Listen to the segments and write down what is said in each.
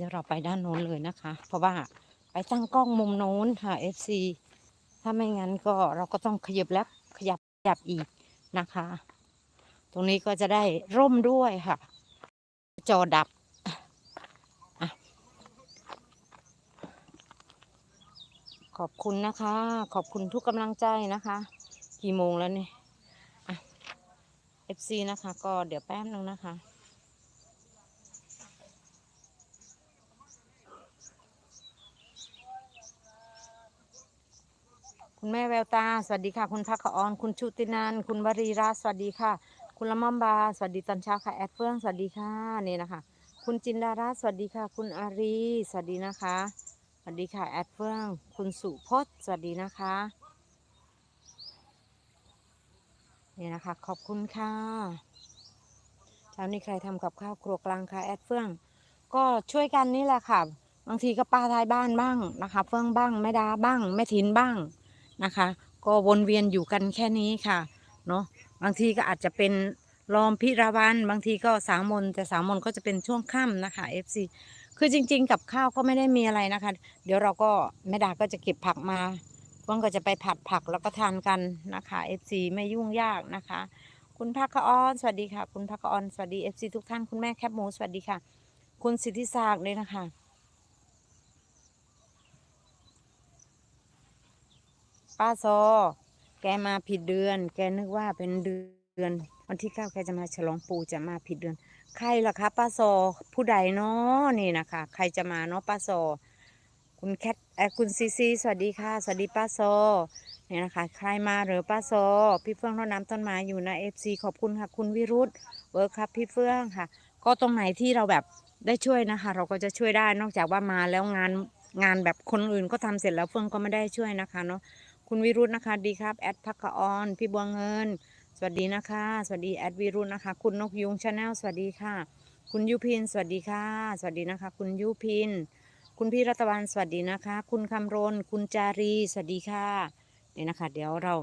เดี๋ยวเราไปด้านโน้นเลยนะคะ เพราะว่าไปตั้งกล้องมุมโน้นค่ะ FC ถ้าไม่งั้นก็เราก็ต้องขยับแล้วขยับขยับอีกนะคะ ตรงนี้ก็จะได้ร่มด้วยค่ะ จอดับอขอบคุณนะคะ ขอบคุณทุกกำลังใจนะคะ กี่โมงแล้วเนี่ยอะ FC นะคะ ก็เดี๋ยวแป๊บนึงนะคะ คุณแม่แววตา สวัสดีค่ะ คุณพักขออน คุณชุตินัน คุณวรีรัตสวัสดีค่ะ คุณละม่อมบา สวัสดีตอนเช้าค่ะ แอดเฟื่อง สวัสดีค่ะ นี่นะคะ คุณจินดารัตสวัสดีค่ะ คุณอารี สวัสดีนะคะ สวัสดีค่ะ แอดเฟื่อง คุณสุพจน์ สวัสดีนะคะ นี่นะคะ ขอบคุณค่ะเช้านี้ใครทำกับข้าวครัวกลางค่ะ แอดเฟื่อง ก็ช่วยกันนี่แหละค่ะ บางทีก็ป้าท้ายบ้านบ้างนะคะ เฟื่องบ้างแม่ดาบ้างแม่ทินบ้าง นะคะ ก็วนเวียนอยู่กันแค่นี้ค่ะเนาะบางทีก็อาจจะเป็นรอมพิราวันบางทีก็สาวมนแต่สาวมนก็จะเป็นช่วงค่ำนะคะ FC คือจริง ๆ กับข้าวก็ไม่ได้มีอะไรนะคะ เดี๋ยวเราก็แม่ดาก็จะเก็บผักมาเพื่อนก็จะไปผัดผักแล้วก็ทานกันนะคะ FC ไม่ยุ่งยากนะคะ คุณพักออนสวัสดีค่ะ คุณพักออนสวัสดี FC ทุกท่านคุณแม่แคบหมูสวัสดีค่ะ คุณสิทธิศักดิ์เลยนะคะ ป้าซอ แกมาผิดเดือน แกนึกว่าเป็นเดือน วันที่เก้าแกจะมาฉลองปูจะมาผิดเดือน ใครล่ะคะป้าซอผู้ใดเนาะนี่นะคะ ใครจะมาเนาะป้าซอ คุณแคทเออคุณซีซีสวัสดีค่ะ สวัสดีป้าซอเนี่ยนะคะ ใครมาหรือป้าซอ พี่เฟื่องรดน้ำต้นไม้อยู่นะเอฟซีขอบคุณค่ะ คุณวิรุธเวิร์คครับพี่เฟื่องค่ะ ก็ตรงไหนที่เราแบบได้ช่วยนะคะ เราก็จะช่วยได้นอกจากว่ามาแล้วงานงานแบบคนอื่นก็ทำเสร็จแล้วเฟื่องก็ไม่ได้ช่วยนะคะเนาะ คุณวิรุธนะคะ ดีครับ แอดพักกออน พี่บัวเงิน สวัสดีนะคะ สวัสดีแอดวิรุธนะคะ คุณนกยุงชาแนลสวัสดีค่ะ คุณยุพิน สวัสดีค่ะ สวัสดีนะคะ คุณยุพิน คุณพี่รัตวันสวัสดีนะคะ คุณคำรณ คุณจารี สวัสดีค่ะ นี่นะคะ เดี๋ยวเรา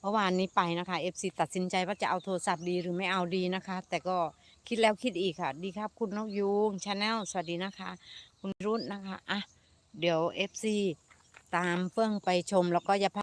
เมื่อวานนี้ไปนะคะเอฟซีตัดสินใจว่าจะเอาโทรศัพท์ดีหรือไม่เอาดีนะคะ แต่ก็คิดแล้วคิดอีกค่ะ ดีครับ คุณนกยุงชาแนลสวัสดีนะคะ คุณรุธนะคะอะเดี๋ยวเอฟซี ตามเฟื่องไปชมแล้วก็อย่าพา